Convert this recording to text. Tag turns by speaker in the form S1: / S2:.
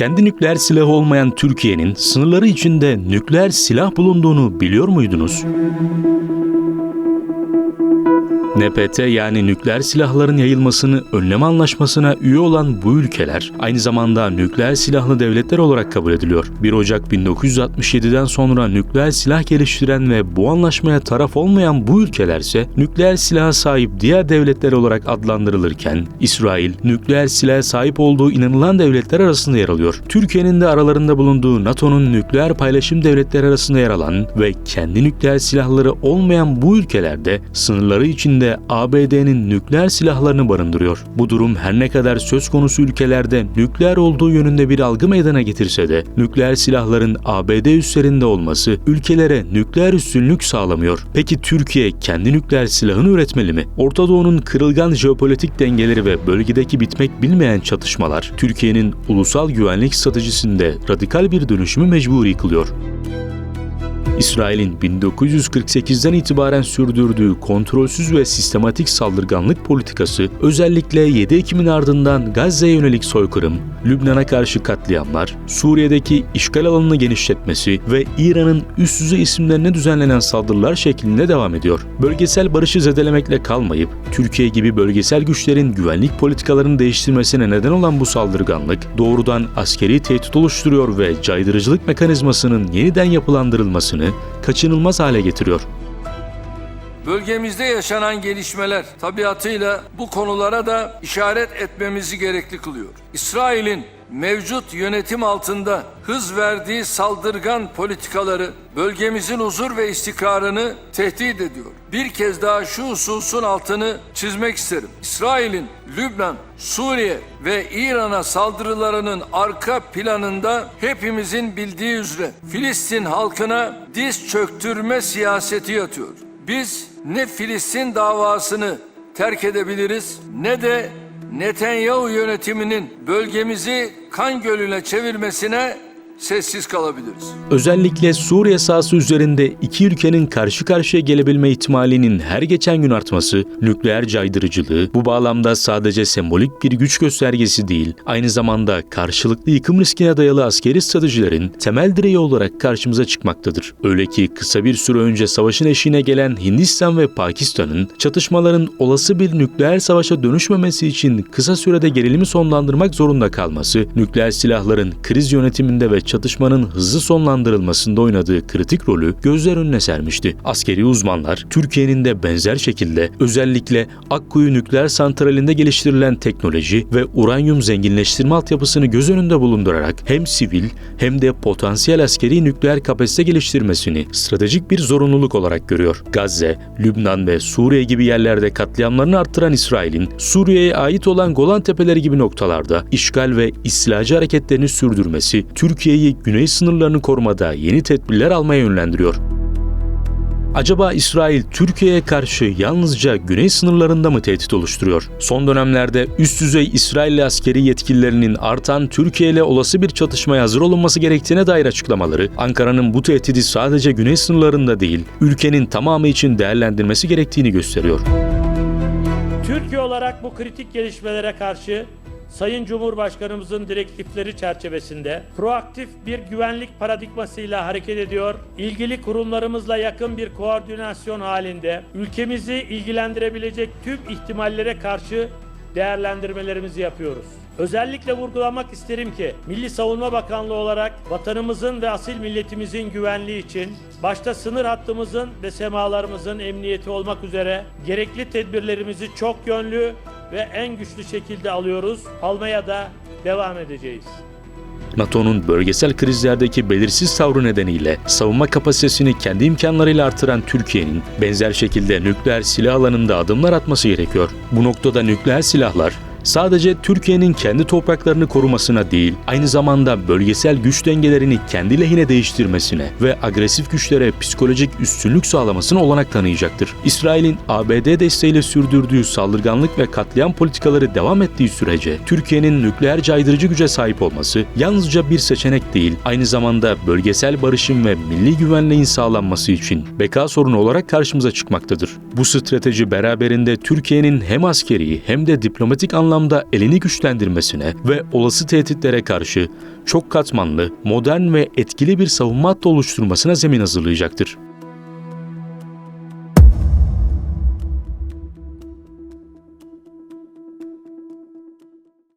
S1: Kendi nükleer silahı olmayan Türkiye'nin sınırları içinde nükleer silah bulunduğunu biliyor muydunuz? NPT yani nükleer silahların yayılmasını önleme anlaşmasına üye olan bu ülkeler aynı zamanda nükleer silahlı devletler olarak kabul ediliyor. 1 Ocak 1967'den sonra nükleer silah geliştiren ve bu anlaşmaya taraf olmayan bu ülkeler ise nükleer silaha sahip diğer devletler olarak adlandırılırken İsrail nükleer silaha sahip olduğu inanılan devletler arasında yer alıyor. Türkiye'nin de aralarında bulunduğu NATO'nun nükleer paylaşım devletleri arasında yer alan ve kendi nükleer silahları olmayan bu ülkelerde sınırları içinde ABD'nin nükleer silahlarını barındırıyor. Bu durum her ne kadar söz konusu ülkelerde nükleer olduğu yönünde bir algı meydana getirse de nükleer silahların ABD üslerinde olması ülkelere nükleer üstünlük sağlamıyor. Peki Türkiye kendi nükleer silahını üretmeli mi? Orta Doğu'nun kırılgan jeopolitik dengeleri ve bölgedeki bitmek bilmeyen çatışmalar Türkiye'nin ulusal güvenlik stratejisinde radikal bir dönüşümü mecburi kılıyor. İsrail'in 1948'den itibaren sürdürdüğü kontrolsüz ve sistematik saldırganlık politikası özellikle 7 Ekim'in ardından Gazze'ye yönelik soykırım, Lübnan'a karşı katliamlar, Suriye'deki işgal alanını genişletmesi ve İran'ın üst düzey isimlerine düzenlenen saldırılar şeklinde devam ediyor. Bölgesel barışı zedelemekle kalmayıp Türkiye gibi bölgesel güçlerin güvenlik politikalarını değiştirmesine neden olan bu saldırganlık doğrudan askeri tehdit oluşturuyor ve caydırıcılık mekanizmasının yeniden yapılandırılmasını kaçınılmaz hale getiriyor.
S2: Bölgemizde yaşanan gelişmeler tabiatıyla bu konulara da işaret etmemizi gerekli kılıyor. İsrail'in mevcut yönetim altında hız verdiği saldırgan politikaları bölgemizin huzur ve istikrarını tehdit ediyor. Bir kez daha şu hususun altını çizmek isterim. İsrail'in Lübnan, Suriye ve İran'a saldırılarının arka planında hepimizin bildiği üzere Filistin halkına diz çöktürme siyaseti yatıyor. Biz ne Filistin davasını terk edebiliriz ne de Netanyahu yönetiminin bölgemizi kan gölüne çevirmesine sessiz kalabiliriz.
S1: Özellikle Suriye sahası üzerinde iki ülkenin karşı karşıya gelebilme ihtimalinin her geçen gün artması, nükleer caydırıcılığı bu bağlamda sadece sembolik bir güç göstergesi değil, aynı zamanda karşılıklı yıkım riskine dayalı askeri stratejilerin temel direği olarak karşımıza çıkmaktadır. Öyle ki kısa bir süre önce savaşın eşiğine gelen Hindistan ve Pakistan'ın çatışmaların olası bir nükleer savaşa dönüşmemesi için kısa sürede gerilimi sonlandırmak zorunda kalması, nükleer silahların kriz yönetiminde ve çatışmanın hızlı sonlandırılmasında oynadığı kritik rolü gözler önüne sermişti. Askeri uzmanlar Türkiye'nin de benzer şekilde özellikle Akkuyu nükleer santralinde geliştirilen teknoloji ve uranyum zenginleştirme altyapısını göz önünde bulundurarak hem sivil hem de potansiyel askeri nükleer kapasite geliştirmesini stratejik bir zorunluluk olarak görüyor. Gazze, Lübnan ve Suriye gibi yerlerde katliamlarını arttıran İsrail'in Suriye'ye ait olan Golan Tepeleri gibi noktalarda işgal ve istilacı hareketlerini sürdürmesi Türkiye'yi güney sınırlarını korumada yeni tedbirler almaya yönlendiriyor. Acaba İsrail Türkiye'ye karşı yalnızca güney sınırlarında mı tehdit oluşturuyor? Son dönemlerde üst düzey İsrailli askeri yetkililerinin artan Türkiye ile olası bir çatışmaya hazır olunması gerektiğine dair açıklamaları, Ankara'nın bu tehdidi sadece güney sınırlarında değil, ülkenin tamamı için değerlendirmesi gerektiğini gösteriyor.
S3: Türkiye olarak bu kritik gelişmelere karşı Sayın Cumhurbaşkanımızın direktifleri çerçevesinde proaktif bir güvenlik paradigmasıyla hareket ediyor. İlgili kurumlarımızla yakın bir koordinasyon halinde ülkemizi ilgilendirebilecek tüm ihtimallere karşı değerlendirmelerimizi yapıyoruz. Özellikle vurgulamak isterim ki Milli Savunma Bakanlığı olarak vatanımızın ve asil milletimizin güvenliği için başta sınır hattımızın ve semalarımızın emniyeti olmak üzere gerekli tedbirlerimizi çok yönlü ve en güçlü şekilde alıyoruz. Almaya da devam edeceğiz.
S1: NATO'nun bölgesel krizlerdeki belirsiz tavrı nedeniyle savunma kapasitesini kendi imkanlarıyla artıran Türkiye'nin benzer şekilde nükleer silah alanında adımlar atması gerekiyor. Bu noktada nükleer silahlar sadece Türkiye'nin kendi topraklarını korumasına değil, aynı zamanda bölgesel güç dengelerini kendi lehine değiştirmesine ve agresif güçlere psikolojik üstünlük sağlamasına olanak tanıyacaktır. İsrail'in ABD desteğiyle sürdürdüğü saldırganlık ve katliam politikaları devam ettiği sürece Türkiye'nin nükleer caydırıcı güce sahip olması yalnızca bir seçenek değil, aynı zamanda bölgesel barışın ve milli güvenliğin sağlanması için beka sorunu olarak karşımıza çıkmaktadır. Bu strateji beraberinde Türkiye'nin hem askeri hem de diplomatik anlamda anlamda elini güçlendirmesine ve olası tehditlere karşı çok katmanlı, modern ve etkili bir savunma hattı oluşturmasına zemin hazırlayacaktır.